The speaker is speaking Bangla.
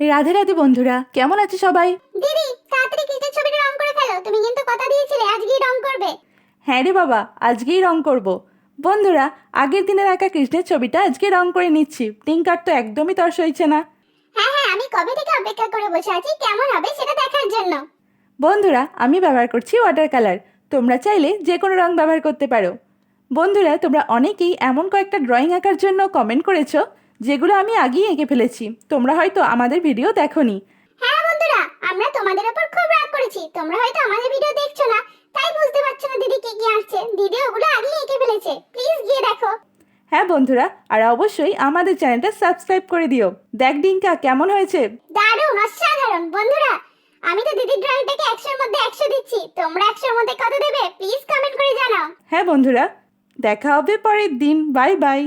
রাধে রাধে বন্ধুরা কেমন আছে সবাই? দিদি তাড়াতাড়ি কৃষ্ণের ছবিটা রং করে ফেলো তুমি কিন্তু কথা দিয়েছিলে আজকেই রং করবে। হ্যাঁ রে বাবা আজকেই রং করব। বন্ধুরা আগের দিনের আঁকা কৃষ্ণের ছবিটা আজকে রং করে নিচ্ছি টিঙ্কার তো একদমই তর সইছে না। হ্যাঁ হ্যাঁ আমি কবে থেকে অপেক্ষা করে বসে আছি কেমন হবে সেটা দেখার জন্য। বন্ধুরা আমি ব্যবহার করছি ওয়াটার কালার তোমরা চাইলে যে কোনো রং ব্যবহার করতে পারো। বন্ধুরা তোমরা অনেকেই এমন কয়েকটা ড্রয়িং আঁকার জন্য কমেন্ট করেছ যেগুলো আমি আগেই এঁকে ফেলেছি। তোমরা হয়তো আমাদের ভিডিও দেখোনি। হ্যাঁ বন্ধুরা আমরা তোমাদের উপর খুব রাগ করেছি। তোমরা হয়তো আমাদের ভিডিও দেখছ না তাই বুঝতে পারছ না দিদি কি কি আসছে। দিদি ওগুলো আগেই এঁকে ফেলেছে। প্লিজ গিয়ে দেখো। হ্যাঁ বন্ধুরা আর অবশ্যই আমাদের চ্যানেলটা সাবস্ক্রাইব করে দিও। দেখ ডিঙ্কা কেমন হয়েছে? দারুণ অসাধারণ। বন্ধুরা আমি তো দিদির ড্রয়িংটাকে একশোর মধ্যে একশো দিচ্ছি। তোমরা একশোর মধ্যে কত দেবে? প্লিজ কমেন্ট করে জানাও। হ্যাঁ বন্ধুরা দেখা হবে পরের দিন। Bye bye.